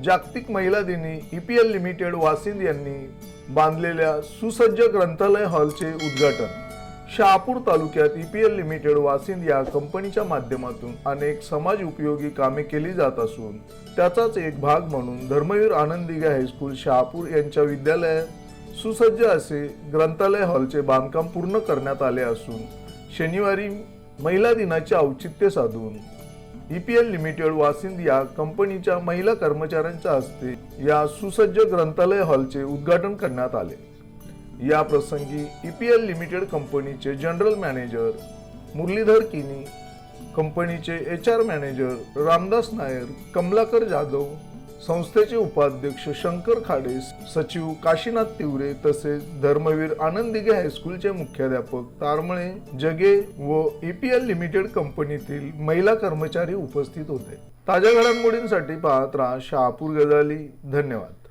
जागतिक महिला दिनी E P L limited Vasind यांनी बांधलेल्या सुसज्ज ग्रंथालय हॉलचे उद्घाटन. शहापूर तालुक्यात E P L limited Vasind या कंपनीच्या माध्यमातून अनेक समाज उपयोगी कामे केली जात असून त्याचाच एक भाग म्हणून धर्मवीर आनंदिगा हायस्कूल शहापूर यांच्या विद्यालयात सुसज्ज असे ग्रंथालय हॉलचे बांधकाम पूर्ण करण्यात आले असून शनिवारी महिला दिनाचे औचित्य साधून E P L limited Vasind या कंपनीच्या महिला कर्मचाऱ्यांच्या हस्ते या सुसज्ज ग्रंथालय हॉलचे उद्घाटन करण्यात आले. या प्रसंगी ई पी एल लिमिटेड कंपनीचे जनरल मॅनेजर मुरलीधर किनी कंपनीचे H R manager Ramdas Nair Kamlakar Jadhav संस्थेचे उपाध्यक्ष शंकर खाडे सचिव काशीनाथ तिवरे तसेच धर्मवीर आनंद हायस्कूलचे मुख्याध्यापक तारमळे जगे व ईपीएल लिमिटेड कंपनीतील महिला कर्मचारी उपस्थित होते. ताज्या घडामोडींसाठी पाहत राहा शहापूर गजाली. धन्यवाद.